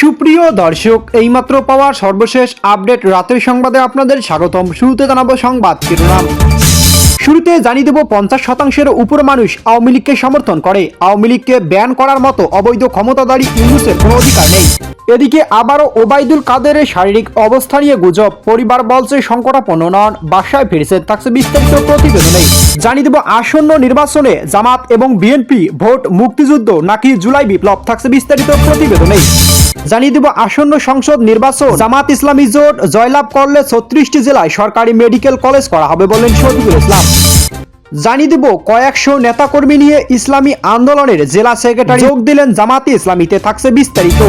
সুপ্রিয় দর্শক, এইমাত্র পাওয়া সর্বশেষ আপডেট রাতের সংবাদে আপনাদের স্বাগতম। শুরুতে জানাব সংবাদ শিরোনাম। শুরুতে জানিয়ে দেব পঞ্চাশ শতাংশের উপর মানুষ আওয়ামী লীগকে সমর্থন করে। আওয়ামী লীগকে ব্যান করার মতো অবৈধ ক্ষমতাদারী ইউনুসের কোনো অধিকার নেই। এদিকে আবারও ওবায়দুল কাদেরের শারীরিক অবস্থা নিয়ে গুজব। পরিবার বলছে সংকটাপন্ন নন, বাসায় ফিরেছে, থাকছে বিস্তারিত প্রতিবেদনে। জানিয়ে দেব, আসন্ন নির্বাচনে জামাত এবং বিএনপি ভোট মুক্তিযুদ্ধ নাকি জুলাই বিপ্লব, থাকছে বিস্তারিত প্রতিবেদনে। জানিয়ে দেব, আসন্ন সংসদ নির্বাচন, জামাত ইসলামী জোট জয়লাভ করলে ছত্রিশটি জেলায় সরকারি মেডিকেল কলেজ করা হবে বলেন শফিকুল ইসলাম। জানিয়ে দেব, কয়েকশো নেতাকর্মী নিয়ে ইসলামী আন্দোলনের জেলা সেক্রেটারি যোগ দিলেন জামাতে ইসলামীতে, থাকছে বিস্তারিত।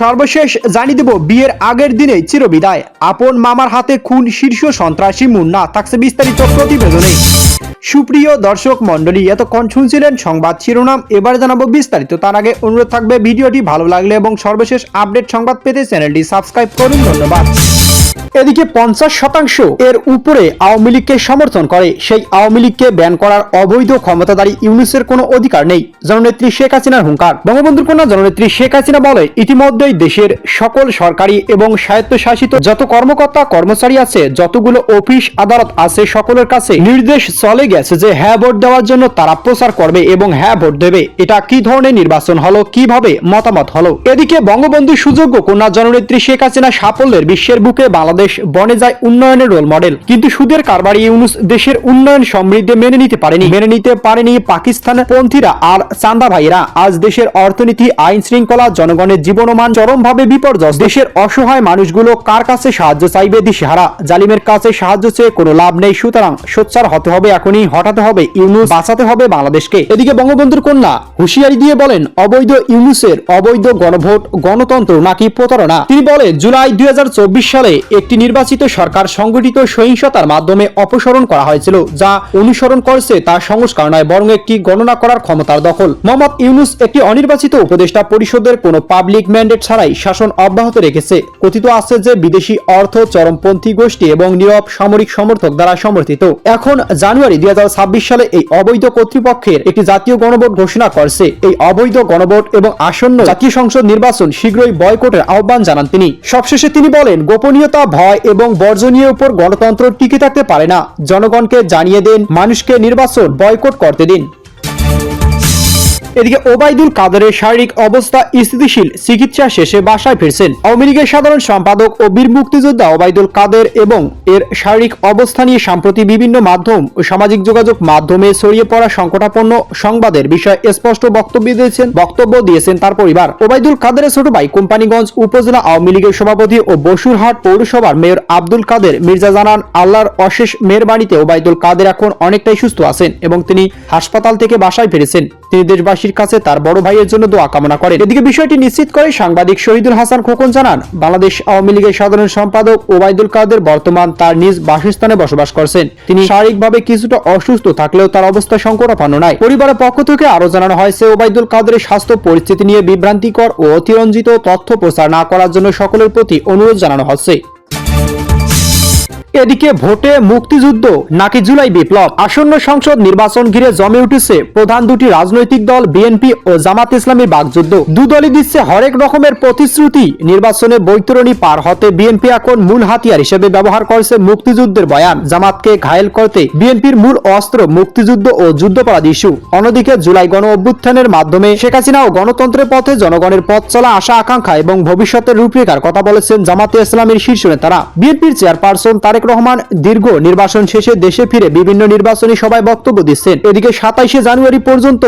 সর্বশেষ জানিয়ে দেব, বিয়ের আগের দিনে চিরবিদায়। আপন মামার হাতে খুন শীর্ষ সন্ত্রাসী মুন্না, থাকছে বিস্তারিত প্রতিবেদনে। সুপ্রিয় দর্শক মন্ডলী এতক্ষণ শুনছিলেন সংবাদ শিরোনাম, এবার জানাব বিস্তারিত। তার আগে অনুরোধ থাকবে, ভিডিওটি ভালো লাগলে এবং সর্বশেষ আপডেট সংবাদ পেতে চ্যানেলটি সাবস্ক্রাইব করুন। ধন্যবাদ। এদিকে পঞ্চাশ শতাংশ এর উপরে আওয়ামী লীগকে সমর্থন করে। সেই আওয়ামী লীগকে ব্যান করার অবৈধ ক্ষমতাধারী ইউনুসের কোনো অধিকার নেই, জননেত্রী শেখ হাসিনার হুঙ্কার। বঙ্গবন্ধুর কন্যা জননেত্রী শেখ হাসিনা বলে ইতিমধ্যেই দেশের সকল সরকারি এবং স্বায়ত্তশাসিত যত কর্মকর্তা, কর্মচারী আছে, যতগুলো অফিস, আদালত আছে, সকলের কাছে নির্দেশ চলে গেছে যে হ্যাঁ ভোট দেওয়ার জন্য তারা প্রচার করবে এবং হ্যাঁ ভোট দেবে। এটা কি ধরনের নির্বাচন হলো? কীভাবে মতামত হলো? এদিকে বঙ্গবন্ধু সুযোগ্য কন্যা জননেত্রী শেখ হাসিনা সাফল্যের বিশ্বের বুকে বাংলাদেশ বনে যায় উন্নয়নের রোল মডেল কিন্তু সুদের কারবারি ইউনুস দেশের উন্নয়ন সমৃদ্ধি মেনে নিতে পারেনি। মেনে নিতে পারেনি পাকিস্তান পন্থীরা আর চান্দা ভাইরা আজ দেশের অর্থনীতি, আইন শৃঙ্খলা, জনগণের জীবনমান চরমভাবে বিপর্যস্ত। দেশের অসহায় মানুষগুলো কার কাছে সাহায্য চাইবে দিশেহারা? জালিমের কাছে সাহায্য চেয়ে কোনো লাভ নেই। সুতরাং সোচ্চার হতে হবে এখনই হটাতে হবে ইউনুস বাঁচাতে হবে বাংলাদেশকে। এদিকে বঙ্গবন্ধুর কন্যা হুঁশিয়ারি দিয়ে বলেন, অবৈধ ইউনুসের অবৈধ গণভোট, গণতন্ত্র নাকি প্রতারণা? তিনি বলেন, জুলাই দুই হাজার চব্বিশ সালে একটি নির্বাচিত সরকার সংগঠিত সহিংসতার মাধ্যমে অপসারণ করা হয়েছিল, যা অনুসরণ করছে তা সংস্কার নয়, বরং একটি গণনা করার ক্ষমতার দখল। মোহাম্মদ ইউনুস একটি অনির্বাচিত উপদেষ্টা পরিষদের কোনো পাবলিক ম্যান্ডেট ছাড়াই শাসন অব্যাহত রেখেছে। কথিত আছে যে বিদেশি অর্থ চরমপন্থী গোষ্ঠী এবং নীরব সামরিক সমর্থক দ্বারা সমর্থিত। এখন জানুয়ারি দুই হাজার ছাব্বিশ সালে এই অবৈধ কর্তৃপক্ষের একটি জাতীয় গণভোট ঘোষণা করছে। এই অবৈধ গণভোট এবং আসন্ন জাতীয় সংসদ নির্বাচন শীঘ্রই বয়কটের আহ্বান জানান তিনি। সবশেষে তিনি বলেন, গোপনীয়তা ভয় এবং বর্জনীয় উপর গণতন্ত্র টিকে থাকতে পারে না। জনগণকে জানিয়ে দিন, মানুষকে নির্বাচন বয়কট করতে দিন। এদিকে ওবায়দুল কাদেরের শারীরিক অবস্থা স্থিতিশীল, চিকিৎসা শেষে বাসায় ফিরছেন। আওয়ামী লীগের সাধারণ সম্পাদক ও বীর মুক্তিযোদ্ধা ওবায়দুল কাদের এবং এর শারীরিক অবস্থা নিয়ে সম্প্রতি বিভিন্ন মাধ্যম ও সামাজিক যোগাযোগ মাধ্যমে ছড়িয়ে পড়া সংকটাপন্ন সংবাদের বিষয়ে স্পষ্ট বক্তব্য দিয়েছেন বক্তব্য দিয়েছেন তার পরিবার। ওবায়দুল কাদেরের ছোট ভাই কোম্পানিগঞ্জ উপজেলা আওয়ামী লীগের সভাপতি ও বসুরহাট পৌরসভার মেয়র আব্দুল কাদের মির্জা জানান, আল্লাহর অশেষ মেহরবানিতে ওবায়দুল কাদের এখন অনেকটাই সুস্থ আছেন এবং তিনি হাসপাতাল থেকে বাসায় ফিরেছেন। তিনি দেশবাসীর কাছে তার বড় ভাইয়ের জন্য দোয়া কামনা করেন। এদিকে বিষয়টি নিশ্চিত করে সাংবাদিক শহীদুল হাসান খোকন জানান, বাংলাদেশ আওয়ামী লীগের সাধারণ সম্পাদক ওবায়দুল কাদের বর্তমান তার নিজ বাসস্থানে বসবাস করছেন। তিনি শারীরিকভাবে কিছুটা অসুস্থ থাকলেও তার অবস্থা সংকটাপন্ন নয় পরিবারের পক্ষ থেকে আরও জানানো হয়েছে, ওবায়দুল কাদের স্বাস্থ্য পরিস্থিতি নিয়ে বিভ্রান্তিকর ও অতিরঞ্জিত তথ্য প্রচার না করার জন্য সকলের প্রতি অনুরোধ জানানো হচ্ছে। এদিকে ভোটে মুক্তিযুদ্ধ নাকি জুলাই বিপ্লব? আসন্ন সংসদ নির্বাচন ঘিরে জমে উঠেছে প্রধান দুটি রাজনৈতিক দল, বিএনপি ও জামাত ইসলামী বাগযুদ্ধ দু দলই দিচ্ছে হরেক রকমের প্রতিশ্রুতি। নির্বাচনে বৈতরণী পার হতে বিএনপি এখন মূল হাতিয়ার হিসেবে ব্যবহার করছে মুক্তিযুদ্ধের বয়ান। জামাতকে ঘায়েল করতে বিএনপির মূল অস্ত্র মুক্তিযুদ্ধ ও যুদ্ধপরাধ ইস্যু। অন্যদিকে জুলাই গণ অভ্যুত্থানের মাধ্যমে শেখ হাসিনা ও গণতন্ত্রের পথে জনগণের পথ চলা আশা, আকাঙ্ক্ষা এবং ভবিষ্যতের রূপরেখার কথা বলেছেন জামাতে ইসলামের শীর্ষ নেতারা। বিএনপির চেয়ারপারসন তারেক রহমান দীর্ঘ নির্বাচন শেষে দেশে ফিরে বিভিন্ন নির্বাচনী সভায় বক্তব্য দিচ্ছেন। এদিকে সাতাইশে জানুয়ারি পর্যন্ত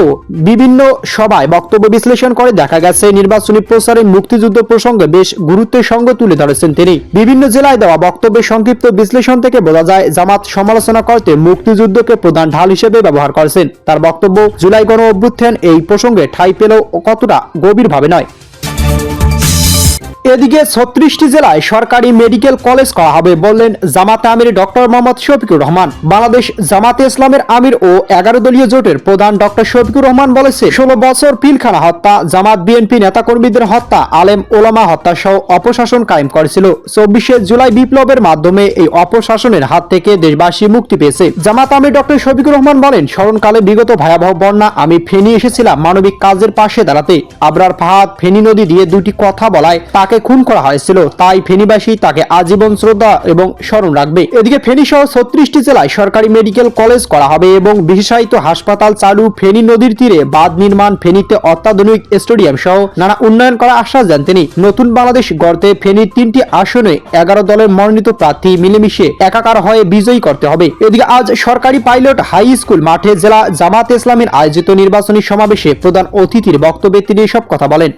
বিভিন্ন সভায় বক্তব্য বিশ্লেষণ করে দেখা গেছে, নির্বাচনী প্রচারে মুক্তিযুদ্ধ প্রসঙ্গে বেশ গুরুত্বের সঙ্গে তুলে ধরেছেন তিনি। বিভিন্ন জেলায় দেওয়া বক্তব্যের সংক্ষিপ্ত বিশ্লেষণ থেকে বোঝা যায়, জামাত সমালোচনা করতে মুক্তিযুদ্ধকে প্রধান ঢাল হিসেবে ব্যবহার করেছেন। তার বক্তব্য, জুলাই গণ অভ্যুত্থান এই প্রসঙ্গে ঠাঁই পেলেও কতটা গভীরভাবে নয়। এদিকে ছত্রিশটি জেলায় সরকারি মেডিকেল কলেজ করা হবে বললেন জামাতে আমির ডক্টর মোহাম্মদ শফিকুর রহমান। বাংলাদেশ জামাতে ইসলামের আমির ও এগারো দলীয় জোটের প্রধান ডক্টর শফিকুর রহমান বলেছে, ষোলো বছর পিলখানা হত্যা, জামাত বিএনপি নেতাকর্মীদের হত্যা, আলেম ওলামা হত্যা সহ অপশাসন কায়েম করেছিল। চব্বিশে জুলাই বিপ্লবের মাধ্যমে এই অপশাসনের হাত থেকে দেশবাসী মুক্তি পেয়েছে। জামাত আমির ডক্টর শফিকুর রহমান বলেন, স্মরণকালে বিগত ভয়াবহ বন্যা, আমি ফেনী এসেছিলাম মানবিক কাজের পাশে দাঁড়াতে। আবরার ফাহাদ ফেনী নদী দিয়ে দুটি কথা বলায়, তাকে খুন করা হয়েছিল। তাই ফেনীবাসী তাকে আজীবন শ্রদ্ধা এবং স্মরণ রাখবে। এদিকে ফেনী সহ ছত্রিশটি জেলায় সরকারি মেডিকেল কলেজ করা হবে এবং বিশেষায়িত হাসপাতাল চালু ফেনী নদীর তীরে বাঁধ নির্মাণ ফেনীতে অত্যাধুনিক স্টেডিয়াম সহ নানা উন্নয়ন করার আশ্বাস দেন তিনি। নতুন বাংলাদেশ গড়তে ফেনীর তিনটি আসনে এগারো দলের মনোনীত প্রার্থী মিলেমিশে একাকার হয়ে বিজয়ী করতে হবে। এদিকে আজ সরকারি পাইলট হাই স্কুল মাঠে জেলা জামাত ইসলামের আয়োজিত নির্বাচনী সমাবেশে প্রধান অতিথির বক্তব্যে তিনি এসব কথা বলেন।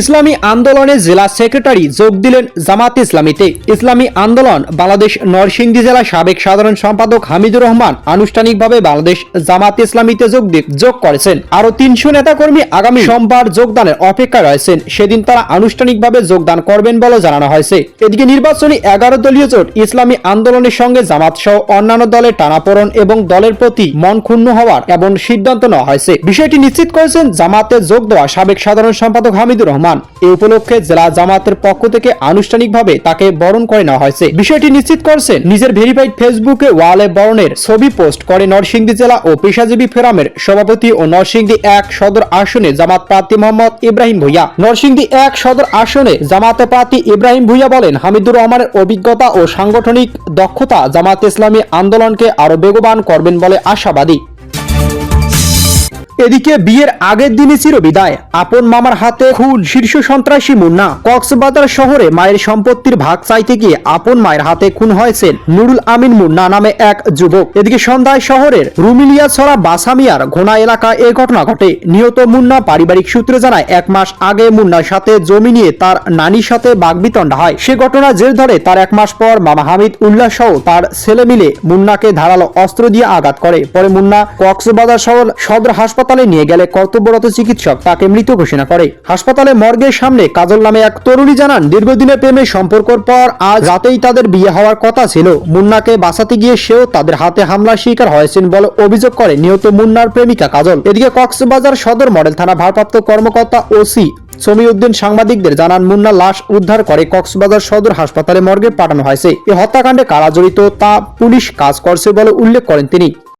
ইসলামী আন্দোলনের জেলা সেক্রেটারি যোগ দিলেন জামাত ইসলামীতে। ইসলামী আন্দোলন বাংলাদেশ নরসিংদী জেলা সাবেক সাধারণ সম্পাদক হামিদুর রহমান আনুষ্ঠানিকভাবে বাংলাদেশ জামাত ইসলামীতে যোগ যোগ করেছেন। আরও তিনশো নেতাকর্মী আগামী সোমবার যোগদানের অপেক্ষায় রয়েছেন। সেদিন তারা আনুষ্ঠানিকভাবে যোগদান করবেন বলে জানানো হয়েছে। এদিকে নির্বাচনী এগারো দলীয় জোট ইসলামী আন্দোলনের সঙ্গে জামাত সহ অন্যান্য দলের টানাপোড়ন এবং দলের প্রতি মন ক্ষুণ্ণ হওয়ার এবং সিদ্ধান্ত নেওয়া হয়েছে। বিষয়টি নিশ্চিত করেছেন জামাতে যোগ দেওয়া সাবেক সাধারণ সম্পাদক হামিদুর রহমান। এ উপলক্ষে জেলা জামাতের পক্ষ থেকে আনুষ্ঠানিকভাবে তাকে বরণ করে নেওয়া হয়েছে। বিষয়টি নিশ্চিত করেছেন নিজের ভেরিফাইড ফেসবুকে ওয়ালে বরণের ছবি পোস্ট করে নরসিংদী জেলা ও পেশাজীবী ফেরামের সভাপতি ও নরসিংদী এক সদর আসনে জামাত প্রার্থী মোহাম্মদ ইব্রাহিম ভুইয়া। নরসিংদী এক সদর আসনে জামাত প্রার্থী ইব্রাহিম ভুইয়া বলেন, হামিদুর রহমানের অভিজ্ঞতা ও সাংগঠনিক দক্ষতা জামাত ইসলামী আন্দোলনকে আরও বেগবান করবেন বলে আশাবাদী। এদিকে বিয়ের আগের দিনই ছিল বিদায়। আপন মামার হাতে খুন শীর্ষ সন্ত্রাসী মুন্না। কক্সবাজার শহরে মায়ের সম্পত্তির ভাগ চাইতে গিয়ে আপন মায়ের হাতে খুন হয়েছেন নুরুল আমিন মুন্না নামে এক যুবক। এদিকে সন্ধ্যায় শহরের রুমিলিয়া ছড়া বাসামিয়ার ঘোনা এলাকায় এই ঘটনা ঘটে। নিহত মুন্না পারিবারিক সূত্রে জানায়, এক মাস আগে মুন্নার সাথে জমি নিয়ে তার নানির সাথে বাগবিতণ্ডা হয়। সে ঘটনা জের ধরে তার এক মাস পর মামা হামিদ উল্লাহ সহ তার ছেলে মিলে মুন্নাকে ধারালো অস্ত্র দিয়ে আঘাত করে। পরে মুন্না কক্সবাজার শহর সদর হাসপাতালে নিয়ে গেলে কর্তব্যরত চিকিৎসক তাকে মৃত ঘোষণা করে। হাসপাতালে মর্গের সামনে কাজল নামে এক তরুণী জানান, দীর্ঘদিনের প্রেমের সম্পর্কর পর আজ রাতেই তাদের বিয়ে হওয়ার কথা ছিল। মুন্নাকে বাঁচাতে গিয়ে সেও তাদের হাতে হামলার শিকার হয়েছেন বলে অভিযোগ করে নিহত মুন্নার প্রেমিকা কাজল। এদিকে কক্সবাজার সদর মডেল থানা ভারপ্রাপ্ত কর্মকর্তা ওসি সমিউদ্দিন সাংবাদিকদের জানান মুন্না লাশ উদ্ধার করে কক্সবাজার সদর হাসপাতালে মর্গে পাঠানো হয়েছে। এই হত্যাকাণ্ডে কারা জড়িত তা পুলিশ কাজ করছে বলে উল্লেখ করেন তিনি।